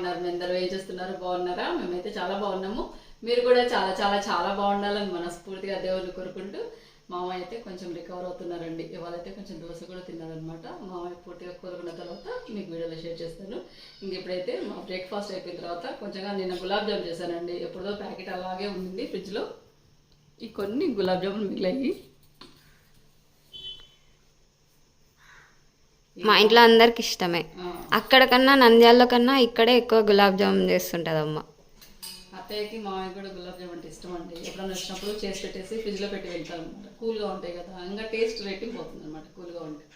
ఉన్నారు మీ అందరూ ఏం చేస్తున్నారు? బాగున్నారా? మేమైతే చాలా బాగున్నాము. మీరు కూడా చాలా చాలా చాలా బాగుండాలని మనస్ఫూర్తిగా దేవుని కోరుకుంటూ మామయ్య అయితే కొంచెం రికవర్ అవుతున్నారండి. ఇవాళ అయితే కొంచెం దోశ కూడా తిన్నారనమాట మామయ్య పూర్తిగా కోరుకున్న తర్వాత మీకు వీడియోలో షేర్ చేస్తాను. ఇంక ఇప్పుడైతే మా బ్రేక్ఫాస్ట్ అయిపోయిన తర్వాత కొంచెంగా నేను గులాబ్ జామ్ చేశానండి. ఎప్పుడో ప్యాకెట్ అలాగే ఉంది ఫ్రిడ్జ్లో. ఈ కొన్ని గులాబ్ జామున్ మిగిలాయి. మా ఇంట్లో అందరికి ఇష్టమే. అక్కడ కన్నా నంద్యాలలో కన్నా ఇక్కడే ఎక్కువ గులాబ్ జామున్ చేస్తుంటది అమ్మ అత్తయ్యకి మామయ్య కూడా గులాబ్ జామ్ అంటే ఇష్టం అండి ఎప్పుడైనా వచ్చినప్పుడు చేసి పెట్టేసి ఫ్రిడ్జ్లో పెట్టి వెళ్తాను అనమాట కూల్గా ఉంటాయి కదా ఇంకా టేస్ట్ రేటింగ్ పోతుంది అనమాట కూల్గా ఉంటాయి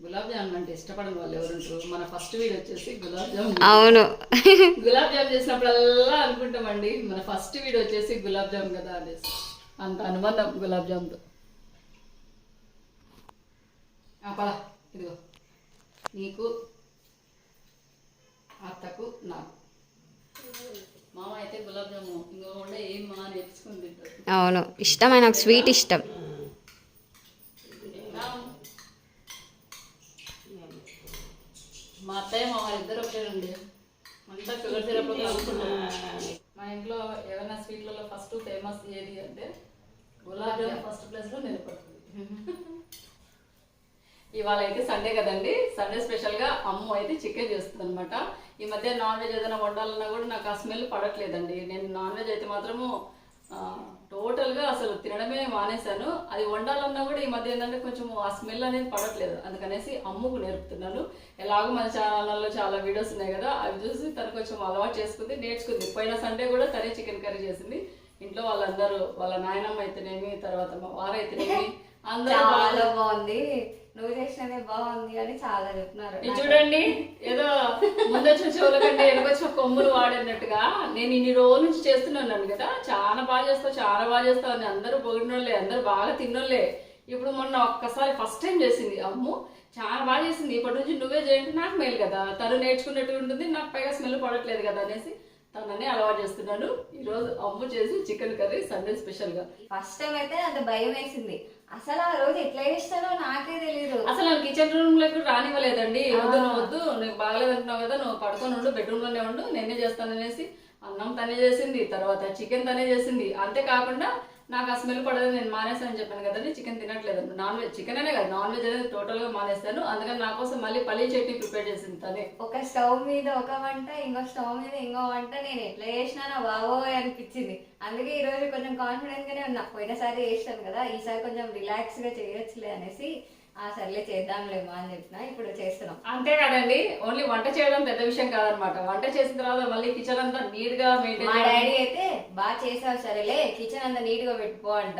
గులాబ్ జామున్ అంటే ఇష్టపడని వాళ్ళు ఎవరుంటారు మన ఫస్ట్ వీడియో వచ్చేసి గులాబ్ జామున్ అవును. గులాబ్ జామ్ చేసినప్పుడల్లా అనుకుంటామండి మన ఫస్ట్ వీడియో వచ్చేసి గులాబ్ జామ్ కదా అనేసి. అంత అనుబంధం గులాబ్ జామ్తో. పద. నీకు అత్తకు నాకు. మామ అయితే గులాబ్ జాము ఇంకో ఉండే ఏం మా నేర్చుకుని తింటారు. అవును. ఇష్టమైన నాకు స్వీట్ ఇష్టం. మా అత్తయ్య మా ఇద్దరు ఒకటేనండి అంతా షుగర్ సిరప్ మా ఇంట్లో ఏమైనా స్వీట్లలో ఫస్ట్ ఫేమస్ ఏది అంటే గులాబ్ జామ్ ఫస్ట్ ప్లేస్లో నిలబడుతుంది. ఇవాళ అయితే సండే కదండి సండే స్పెషల్గా అమ్మ అయితే చికెన్ చేస్తుంది అనమాట ఈ మధ్య నాన్ వెజ్ ఏదైనా వండాలన్నా కూడా నాకు ఆ స్మెల్ పడట్లేదండి. నేను నాన్ వెజ్ అయితే మాత్రము టోటల్గా అసలు తినడమే మానేశాను. అది వండాలన్నా కూడా ఈ మధ్య ఏంటంటే కొంచెం ఆ స్మెల్ అనేది పడట్లేదు. అందుకనేసి అమ్ముకు నేర్పుతున్నాను. ఎలాగో మన ఛానల్లో చాలా వీడియోస్ ఉన్నాయి కదా అవి చూసి తను కొంచెం అలవాటు చేసుకుంది నేర్చుకుంది. పోయిన సండే కూడా తనే చికెన్ కర్రీ చేసింది. ఇంట్లో వాళ్ళందరూ వాళ్ళ నాయనమ్మ అయితేనేమి తర్వాత మా వారైతేనేమి అందరూ చాలా బాగుంది. నువ్వు చేసినదే బాగుంది అని చాలా చెప్తున్నారు. ఇది చూడండి ఏదో ముందొచ్చిన చెవుల కంటే వెనకొచ్చిన కొమ్ములు వాడినట్టుగా నేను ఇన్ని రోజుల నుంచి చేస్తున్నాను కదా చాలా బాగా చేస్తావు చాలా బాగా చేస్తావు అని అందరూ పొగిడినోళ్ళే అందరూ బాగా తిన్నోళ్ళే. ఇప్పుడు మొన్న ఒక్కసారి ఫస్ట్ టైం చేసింది. అమ్ము చాలా బాగా చేసింది. ఇప్పటి నుంచి నువ్వే చేయండి నాకు మేలు కదా. తను నేర్చుకున్నట్టు ఉంటుంది నాకు పైగా స్మెల్ పడట్లేదు కదా అనేసి తనని అలవాటు చేస్తున్నాను. ఈరోజు అమ్ము చేసి చికెన్ కర్రీ సండే స్పెషల్గా ఫస్ట్ టైం అయితే అంత భయం వేసింది. అసలు ఆ రోజు ఎట్లా చేస్తానో నాకే తెలియదు అసలు నాకు కిచెన్ రూమ్లోకి రానివ్వలేదండి. వద్దు నువ్వు వద్దు నీకు కదా నువ్వు పడుకొని ఉండు బెడ్రూమ్లోనే ఉండు నేనే చేస్తాననేసి అన్నం తనే చేసింది తర్వాత చికెన్ తనే చేసింది. అంతేకాకుండా నాకు ఆ స్మెల్ పడదు నేను మానేస్తానని చెప్పాను కదండి. చికెన్ తినట్లేదు. నాన్ వెజ్ చికెన్ అనే కాదు నాన్ వెజ్ అనేది టోటల్గా మానేస్తాను. అందుకని నా కోసం మళ్ళీ పల్లీ చట్నీ ప్రిపేర్ చేసింది తనే. ఒక స్టవ్ మీద ఒక వంట ఇంకో స్టవ్ మీద ఇంకో వంట నేను ఎట్లా చేసినానో బావోయ్ అనిపించింది. అందుకే ఈ రోజు కొంచెం కాన్ఫిడెంట్ గానే ఉన్నా. పోయినసారి చేసాను కదా ఈసారి కొంచెం రిలాక్స్గా చేయొచ్చులే అనేసి ఆ సర్లే చేద్దాంలేమో అని చెప్పిన ఇప్పుడు చేస్తున్నాం. అంతే కదండి ఓన్లీ వంట చేయడం పెద్ద విషయం కాదనమాట. వంట చేసిన తర్వాత మళ్ళీ కిచెన్ అంతా నీట్గా మా డాడీ అయితే బాగా చేసావు సరేలే కిచెన్ అంతా నీట్గా పెట్టుకో అంట.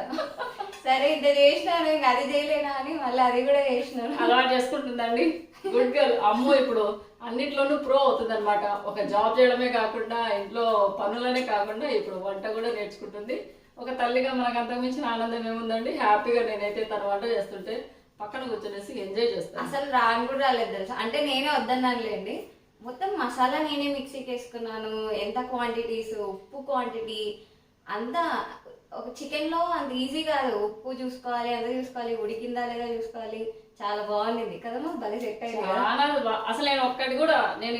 సరే ఇంత చేసినాను ఇంకా అది చేయలేనా అని మళ్ళీ అది కూడా చేసినాను. అలవాటు చేసుకుంటుందండి. గుడ్ గర్ల్ అమ్ము ఇప్పుడు అన్నిట్లోనూ ప్రో అవుతుంది అనమాట ఒక జాబ్ చేయడమే కాకుండా ఇంట్లో పనులనే కాకుండా ఇప్పుడు వంట కూడా నేర్చుకుంటుంది. ఒక తల్లిగా మనకు అంతకుమించిన ఆనందం ఏముందండి? హ్యాపీగా నేనైతే తన వంట చేస్తుంటే పక్కన కూర్చొనేసి ఎంజాయ్ చేస్తాను. అసలు రాను కూడా రాలేదు తెలుసా? అంటే నేనే వద్దన్నానులేండి. మొత్తం మసాలా నేనే మిక్సీకి వేసుకున్నాను. ఎంత క్వాంటిటీస్ ఉప్పు క్వాంటిటీ అంతా ఒక చికెన్లో అంత ఈజీ కాదు. ఉప్పు చూసుకోవాలి అంత చూసుకోవాలి ఉడికిందా లేదా చూసుకోవాలి. చాలా బాగుంది కదమ్మా భలే సెట్ అయింది చాలా అసలు నేను ఒక్కటి కూడా నేను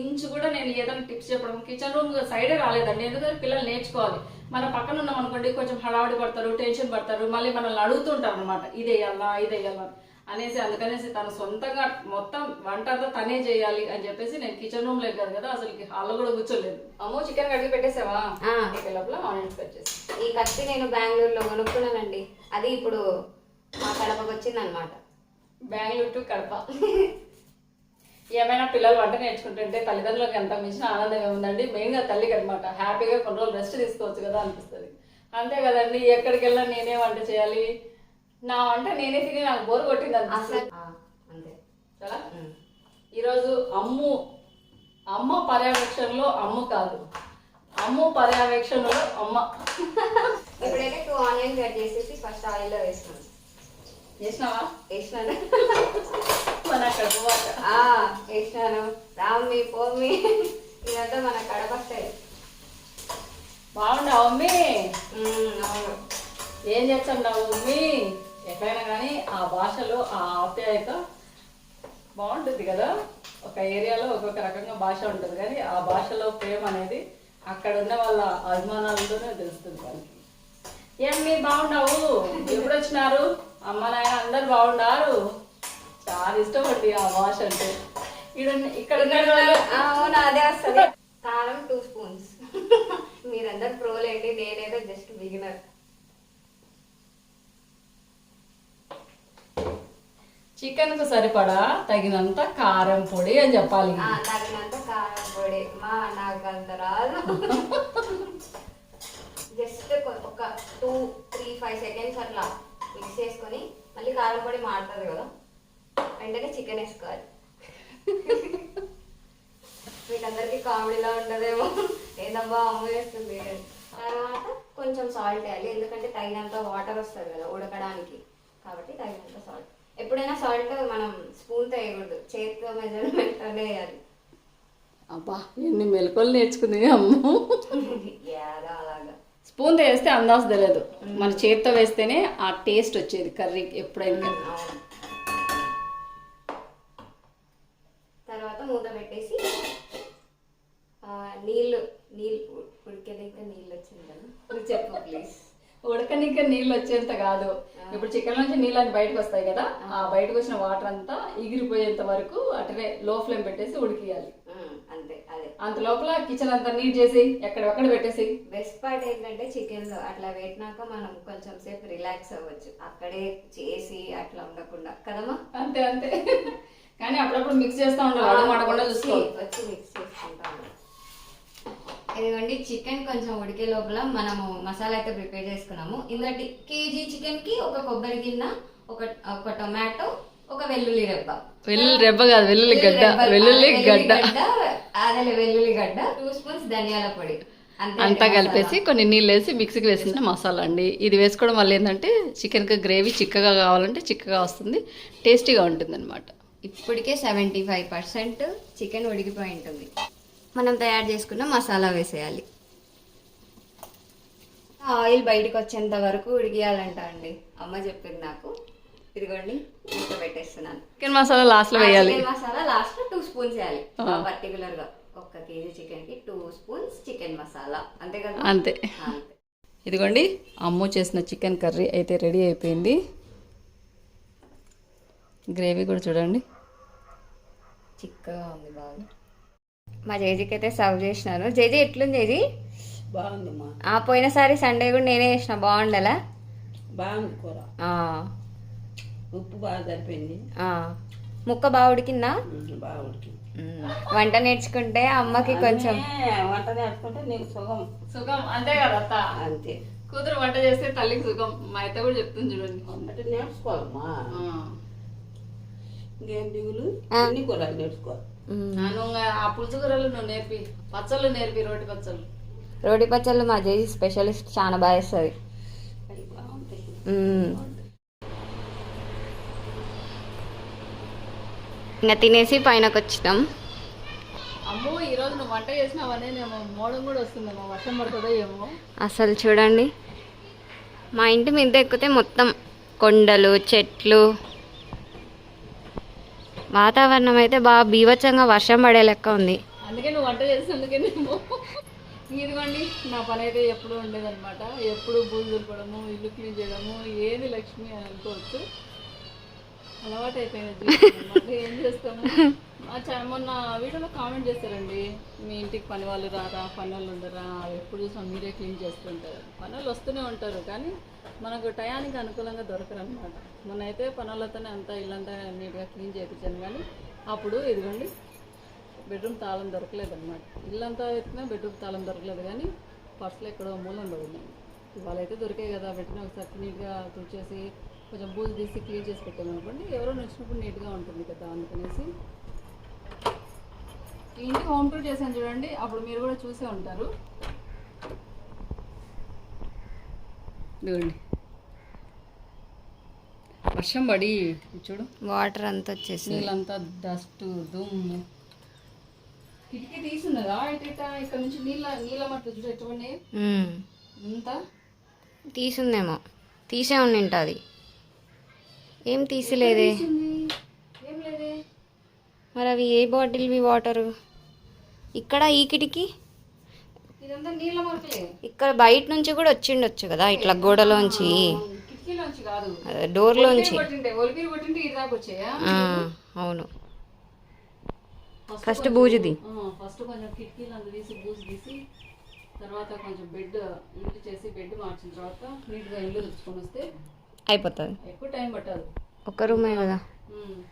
ఇంచు కూడా నేను ఏదైనా టిప్స్ చెప్పడం కిచెన్ రూమ్ సైడే రాలేదండి. ఎందుకంటే పిల్లలు నేర్చుకోవాలి. మన పక్కన ఉన్నాం అనుకోండి కొంచెం హడావిడి పడతారు టెన్షన్ పడతారు మళ్ళీ మనల్ని అడుగుతుంటారు అనమాట ఇదేయాలా ఇదేయాలా అనేసి అందుకనేసి తను సొంతంగా మొత్తం వంట అంతా తనే చేయాలి అని చెప్పేసి నేను కిచెన్ రూమ్ లేదు కదా అసలు హాల్లో కూడా కూర్చోలేదు. అమ్మో చికెన్ కడిగి పెట్టేసావా? లోపల ఆనియన్స్ కట్ చేసి ఈ కత్తి నేను బెంగళూరులో కొనుక్కున్నానండి. అది ఇప్పుడు మా కడపకు వచ్చింది అనమాట బెంగళూరు టు కడప. ఏమైనా పిల్లలు వంట నేర్చుకుంటుంటే తల్లిదండ్రులకు ఎంత మించిన ఆనందం ఏముందండి మెయిన్గా తల్లికి అనమాట హ్యాపీగా కొన్ని రోజులు రెస్ట్ తీసుకోవచ్చు కదా అనిపిస్తుంది. అంతే కదండి ఎక్కడికి వెళ్ళినా నేనే వంట చేయాలి. నా వంట నేనే తిని నాకు బోర్ కొట్టింది అసలు అంతే. ఉమ్. ఈరోజు అమ్ము అమ్మ పర్యవేక్షణలో అమ్ము కాదు. అమ్ము పర్యవేక్షణలో అమ్మ. ఇప్పుడైతే టూ ఆనియన్ కట్ చేసేసి ఫస్ట్ ఆయిల్లో వేస్తున్నాను చేసినావా వేసినాను. మన ఆ, వేసినాను. రామ్మి పోమ్మి. ఇదంతా మన కడప స్టైల్ బాగుండవు ఉమ్, అవును. ఏం చేస్తున్నావు మమ్మీ ఎక్కడైనా కానీ ఆ భాషలో ఆ ఆప్యాయత బాగుంటుంది కదా. ఒక ఏరియాలో ఒక్కొక్క రకంగా భాష ఉంటుంది. కానీ ఆ భాషలో ప్రేమ అనేది అక్కడ ఉన్న వాళ్ళ అభిమానాలతోనే తెలుస్తుంది వాళ్ళకి. ఏం మీరు బాగున్నావు? ఎప్పుడు వచ్చినారు? అమ్మ నాయన అందరు బాగున్నారు. చాలా ఇష్టం అండి ఆ భాష అంటే. ఇక్కడ అవును అదే వస్తుంది. కారం టూ స్పూన్స్ మీరందరు ప్రోలేండి నేనేదో జస్ట్ బిగినర్ చికెన్కు సరిపడా తగినంత కారం పొడి అని చెప్పాలి. తగినంత కారం పొడి. మా నాకు అంత రాదు. జస్ట్ ఒక టూ త్రీ ఫైవ్ సెకండ్స్ అట్లా మిక్స్ చేసుకొని మళ్ళీ కారం పొడి మాడుతుంది కదా. వెంటనే చికెన్ వేసుకోవాలి. మీకందరికి కామెడీలా ఉండదేమో ఏదబ్బా అమ్మ వేస్తుంది. తర్వాత కొంచెం సాల్ట్ వేయాలి. ఎందుకంటే తగినంత వాటర్ వస్తుంది కదా ఉడకడానికి. కాబట్టి తగినంత సాల్ట్ ఎప్పుడైనా సాల్ట్ మనం స్పూన్తో వేయకూడదు చేతితో మెజర్మెంట్ అనే వేయాలి అబ్బా ఎన్ని మెలకువలు నేర్చుకుంది అమ్ము. అలాగా. స్పూన్ వేస్తే అందాజు తెలియదు. మన చేతితో వేస్తేనే ఆ టేస్ట్ వచ్చేది కర్రీకి ఎప్పుడైనా. అవును. తర్వాత మూత పెట్టేసి నీళ్ళు నీళ్ళు ఉడికేదాకా నీళ్ళు వచ్చింది కదా చెప్పు ప్లీజ్ ఉడకనిక నీళ్ళు వచ్చేంత కాదు. ఇప్పుడు చికెన్ నుంచి నీళ్ళు అని బయటకు వస్తాయి కదా ఆ బయటకు వచ్చిన వాటర్ అంతా ఎగిరిపోయేంత వరకు అటనే లో ఫ్లేమ్ పెట్టేసి ఉడికియాలి. అంతే అదే. అంత లోపల కిచెన్ అంతా నీట్ చేసి ఎక్కడెక్కడ పెట్టేసి. బెస్ట్ పార్ట్ ఏంటంటే చికెన్లో అట్లా పెట్టినాక మనం కొంచెం సేపు రిలాక్స్ అవ్వచ్చు. అక్కడే చేసి అట్లా ఉండకుండా. కదమ్మా? అంతే అంతే. కానీ అప్పుడప్పుడు మిక్స్ చేస్తా ఉండాలి. అడుగు మాడకుండా చూసుకోవాలి. వచ్చి- వచ్చి మిక్స్ చేసుకుంటాము ఇదిగోండి చికెన్ కొంచెం ఉడికే లోపల మనము మసాలా అయితే ప్రిపేర్ చేసుకున్నాము. ఇందులో కేజీ చికెన్కి ఒక కొబ్బరి గిన్నె ఒక ఒక టొమాటో ఒక వెల్లుల్లి రెబ్బ. వెల్లుల్లి రెబ్బ కాదు వెల్లుల్లి గడ్డ వెల్లుల్లి గడ్డ. అదే వెల్లుల్లి గడ్డ టూ స్పూన్స్ ధనియాల పొడి. అంతే కలిపేసి. కొన్ని నీళ్ళు వేసి మిక్సీకి వేసిన మసాలా అండి. ఇది వేసుకోవడం వల్ల ఏంటంటే చికెన్కి గ్రేవీ చిక్కగా కావాలంటే చిక్కగా వస్తుంది టేస్టీగా ఉంటుంది అనమాట ఇప్పటికే సెవెంటీ ఫైవ్ పర్సెంట్ చికెన్ ఉడికిపోయి ఉంటుంది. మనం తయారు చేసుకున్న మసాలా వేసేయాలి. ఆయిల్ బయటకు వచ్చేంత వరకు ఉడికియాలంట అండి. అమ్మ చెప్పింది నాకు. ఇదిగోండి మూత పెట్టేస్తున్నాను. చికెన్ మసాలా లాస్ట్లో వేయాలి. చికెన్ మసాలా లాస్ట్లో టూ స్పూన్స్ వేయాలి. ఆ. పర్టికులర్గా ఒక కేజీ చికెన్కి టూ స్పూన్స్ చికెన్ మసాలా అంతే కదా? అంతే. అంతే. ఇదిగోండి అమ్ము చేసిన చికెన్ కర్రీ అయితే రెడీ అయిపోయింది. గ్రేవీ కూడా చూడండి. చిక్కగా ఉంది బాగా. మా జేజీకి అయితే సర్వ్ చేసినాను జేజీ ఎట్లుంది జేజీ? బాగుందమ్మా. ఆ పోయినసారి సండే కూడా నేనే చేసిన బాగుండలా? బాగుంది కూర. ఆ, ఉప్పు బాగా సరిపోయింది. ఆ. ముక్క బాగా ఉడికిందా? బాగా ఉడికింది. వంట నేర్చుకుంటే అమ్మకి కొంచెం వంట నేర్చుకుంటే నీకు సుఖం. సుఖం అంతే కదా అత్త? అంతే. కూతురు వంట చేస్తే తల్లికి సుఖం. మా అత్త కూడా చెప్తుంది చూడండి. నేర్చుకోవాలమ్మా. ఆ. ఇంకేం దిగులు. అన్ని కూరలు. నన్ను ఇంకా ఆ పులుసు కూరలు నువ్వు నేర్పి. పచ్చళ్ళు నేర్పి రోటి పచ్చళ్ళు. రోటి పచ్చళ్ళు మా జేజీ స్పెషలిస్ట్ చాలా బాగా వేస్తుంది ఇంకా తినేసి పైనకి వచ్చినాం అమ్మో ఈ రోజు నువ్వు వంట చేసినావనే మోడం కూడా వస్తుందేమో వర్షం పడుతుందో ఏమో. అసలు చూడండి మా ఇంటి మీద ఎక్కితే మొత్తం కొండలు చెట్లు వాతావరణం అయితే బాగా బీభత్సంగా వర్షం పడే లెక్క ఉంది. అందుకే నువ్వు వంట చేసినందుకే ఇదిగోండి నా పని అయితే ఎప్పుడు ఉండేదనమాట ఎప్పుడు బూజు దులపడము ఇల్లు క్లీన్ చేయడము ఏది లక్ష్మి అని అనుకోవచ్చు. అలవాటు అయిపోయింది ఏం చేస్తాము చ- మొన్న వీడియోలో కామెంట్ చేస్తారండి మీ ఇంటికి పని వాళ్ళు రారా పని వాళ్ళు ఉండరా ఎప్పుడు చూసాం మీరే క్లీన్ చేస్తుంటారు. పని వాళ్ళు వస్తూనే ఉంటారు కానీ మనకు టయానికి అనుకూలంగా దొరకరు అనమాట మొన్న అయితే పని అంతా ఇల్లంతా నీట్గా క్లీన్ చేయించాను కానీ అప్పుడు ఇదిగోండి బెడ్రూమ్ తాళం దొరకలేదు అనమాట ఇల్లంతా ఎత్తినా బెడ్రూమ్ తాళం దొరకలేదు కానీ పర్సులు ఎక్కడో మూలం పడింది ఇవాళ అయితే దొరికాయి కదా పెట్టిన ఒకసారి నీట్గా తుడిచేసి కొంచెం బూజు తీసి క్లీన్ చేసి పెట్టామనుకోండి ఎవరో నచ్చినప్పుడు నీట్గా ఉంటుంది కదా అందుకనేసి. ఇంటికి హోమ్ టూర్ చేశాను చూడండి అప్పుడు మీరు కూడా చూసే ఉంటారు. చూడండి వర్షం పడి చూడు. వాటర్ అంతా వచ్చేసి నీళ్ళంతా డస్ట్ దుమ్ము కిటికీ తీసున్నదా ఇట ఇక్కడ నుంచి నీళ్ళ నీళ్ళ మట్టు చూడు ఎటువంటి ఇంత తీసుందేమో. తీసే ఉండింటది ఏం తీసిలేదే? మరి అవి ఏ బాటిల్వి వాటరు? ఇక్కడ ఈ కిటికీ? ఇక్కడ బయట నుంచి కూడా వచ్చిండొచ్చు కదా ఇట్లా గోడలోంచి. డోర్లోంచి. అవును. ఫస్ట్ బూజుది. ఫస్ట్ కొంచెం తీసి బూజు తీసి తర్వాత కొంచెం బెడ్ చేసి బెడ్ మార్చిన తర్వాత నీట్గా ఇల్లు తెచ్చుకొని వస్తే అయిపోతుంది. ఎక్కువ టైం పట్టదు. ఒక్క రూమే కదా.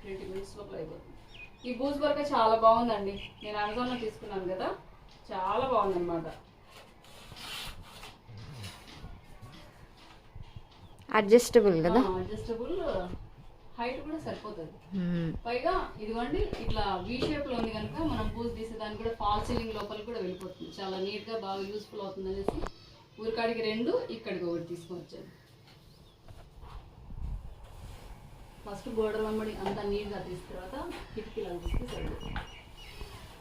ట్వంటీ మినిట్స్ లోపల అయిపోతుంది. ఈ బూజ్ వరకు చాలా బాగుందండి. నేను అమెజాన్లో తీసుకున్నాను కదా. చాలా బాగుంది అనమాట అడ్జస్టబుల్ కదా అడ్జస్టబుల్ హైట్ కూడా సరిపోతుంది. మ్మ్. పైగా ఇదిగోండి ఇట్లా వీ షేప్లో ఉంది కనుక మనం పూజ తీసే దానికి కూడా ఫాల్ సీలింగ్ లోపల కూడా వెళ్ళిపోతుంది. చాలా నీట్గా బాగా యూస్ఫుల్ అవుతుంది అనేసి ఊరికాడికి రెండు ఇక్కడికి ఒకటి తీసుకొని వచ్చాను ఫస్ట్ గోడల వెంబడి అంతా నీట్గా తీసిన తర్వాత కిటికీలు తీస్తే సరిపోతుంది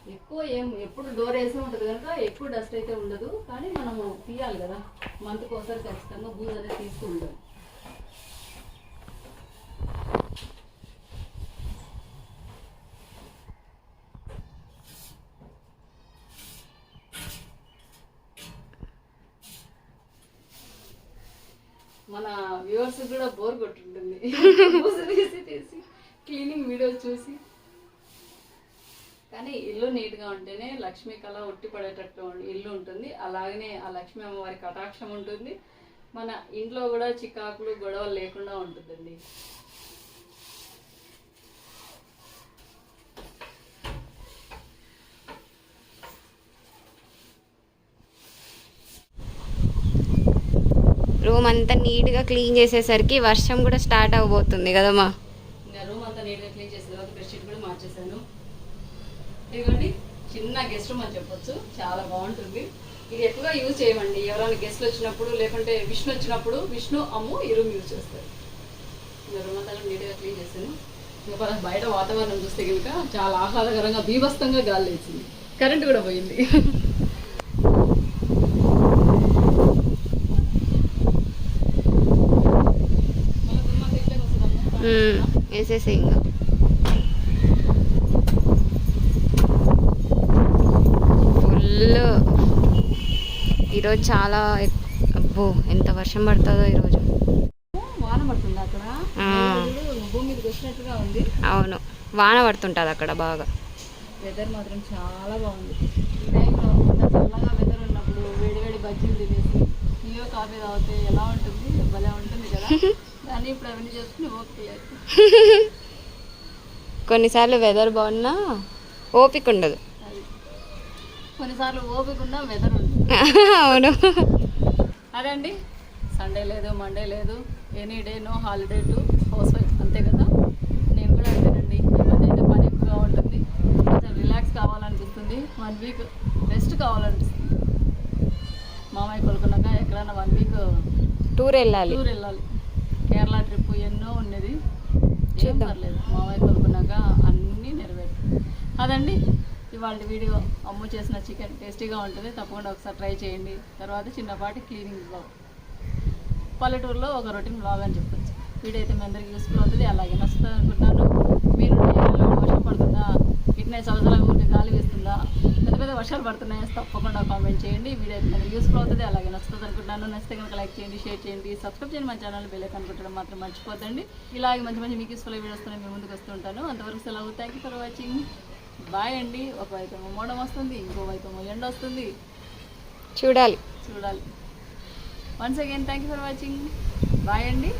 ఎక్కువ ఏం ఎప్పుడు డోర్ వేసే ఉంటుంది కనుక ఎక్కువ డస్ట్ అయితే ఉండదు. కానీ మనము తీయాలి కదా. మంత్కి ఒకసారి ఖచ్చితంగా బూజ్ అనేది తీస్తూ ఉండాలి. మన వ్యూవర్స్ కూడా బోర్ కొట్టుంటుంది. తీసి క్లీనింగ్ వీడియోలు చూసి. కానీ ఇల్లు నీట్గా ఉంటేనే లక్ష్మీ కళ ఉట్టి పడేటట్టు ఇల్లు ఉంటుంది. అలాగనే ఆ లక్ష్మీ అమ్మవారి కటాక్షం ఉంటుంది. మన ఇంట్లో కూడా చికాకులు గొడవలు లేకుండా ఉంటుందండి. రూమ్ అంతా నీట్గా క్లీన్ చేసేసరికి వర్షం కూడా స్టార్ట్ అవబోతుంది కదమ్మా? రూమ్ అంతా నీట్గా క్లీన్ చేసిన తర్వాత బెడ్షీట్ కూడా మార్చేసాను ఇదిగోండి చిన్న గెస్ట్ రూమ్ అని చెప్పొచ్చు. చాలా బాగుంటుంది. ఇది ఎక్కువగా యూజ్ చేయమండి. ఎవరైనా గెస్ట్లు వచ్చినప్పుడు లేకుంటే విష్ణు వచ్చినప్పుడు విష్ణు అమ్ము ఈ రూమ్ యూజ్ చేస్తారు. ఇంకా రూమ్ అంతా నీట్గా క్లీన్ చేశాను. ఇంకా బయట వాతావరణం చూస్తే కనుక చాలా ఆహ్లాదకరంగా బీభస్తంగా గాలి లేచింది. కరెంట్ కూడా పోయింది. వేసేసే ఇంకా ఫుల్ ఈరోజు చాలా అబ్బో ఎంత వర్షం పడుతుందో ఈరోజు. వాన పడుతుంది అక్కడ? వచ్చినట్టుగా ఉంది. అవును. వాన పడుతుంటుంది అక్కడ బాగా. వెదర్ మాత్రం చాలా బాగుంది. ఈ టైంలో ఇంత చల్లగా వెదర్ ఉన్నప్పుడు బజ్జీలు తినేసి టీయో కాఫీ తాగితే ఎలా ఉంటుంది? భలే ఉంటుంది కదా. ఇప్పుడు అవన్నీ చేసుకుని కొన్నిసార్లు వెదర్ బాగున్నా ఓపిక ఉండదు. కొన్నిసార్లు ఓపిక ఉన్న వెదర్ అవును. అదే అండి సండే లేదు మండే లేదు. Any day no holiday to house wife అంతే కదా? నేను కూడా అంతేనండి. అయితే పని ఎక్కువగా ఉంటుంది. కొంచెం రిలాక్స్ కావాలనిపిస్తుంది. వన్ వీక్ రెస్ట్ కావాలనిపిస్తుంది. మామయ్య కొలుకున్నాక ఎక్కడైనా వన్ వీక్ టూర్ వెళ్ళాలి. టూర్ వెళ్ళాలి. కేరళ ట్రిప్ ఎన్నో ఉన్నది. ఏం. పర్లేదు. మామయ్య కొలుకున్నాక అన్నీ నెరవేరు అదండి. ఇవాళ వీడియో అమ్ము చేసిన చికెన్ టేస్టీగా ఉంటుంది. తప్పకుండా ఒకసారి ట్రై చేయండి. తర్వాత చిన్నపాటి క్లీనింగ్ బ్లాగ్ పల్లెటూరులో ఒక రొటీన్ బ్లాగ్ అని చెప్పొచ్చు. వీడియో అయితే మీ అందరికీ యూస్ఫుల్ అవుతుంది. అలాగే నచ్చుతుంది అనుకుంటున్నాను. మీరు వర్షం పడుతుందా ఇట్నే సలసలా ఊరికి గాలి వేస్తుందా పెద్ద పెద్ద వర్షాలు పడుతున్నాయి తప్పకుండా కామెంట్ చేయండి. వీడియో అయితే మనకి యూస్ఫుల్ అవుతుంది. అలాగే నచ్చుతుంది అనుకుంటున్నాను. నచ్చితే కనుక లైక్ చేయండి షేర్ చేయండి సబ్స్క్రైబ్ చేయండి మా ఛానల్ బెల్ ఐకాన్ మాత్రం మర్చిపోద్దండి. ఇలాగే మంచి మంచి మీకు యూస్ఫుల్ వీడియోస్తో మీ ముందుకు వస్తుంటాను అంతవరకు సెలవు. Thank you for watching bye అండి. ఒకవైపు మోడం వస్తుంది ఇంకోవైపు ఎండ వస్తుంది. చూడాలి. చూడాలి. Once again thank you for watching bye అండి.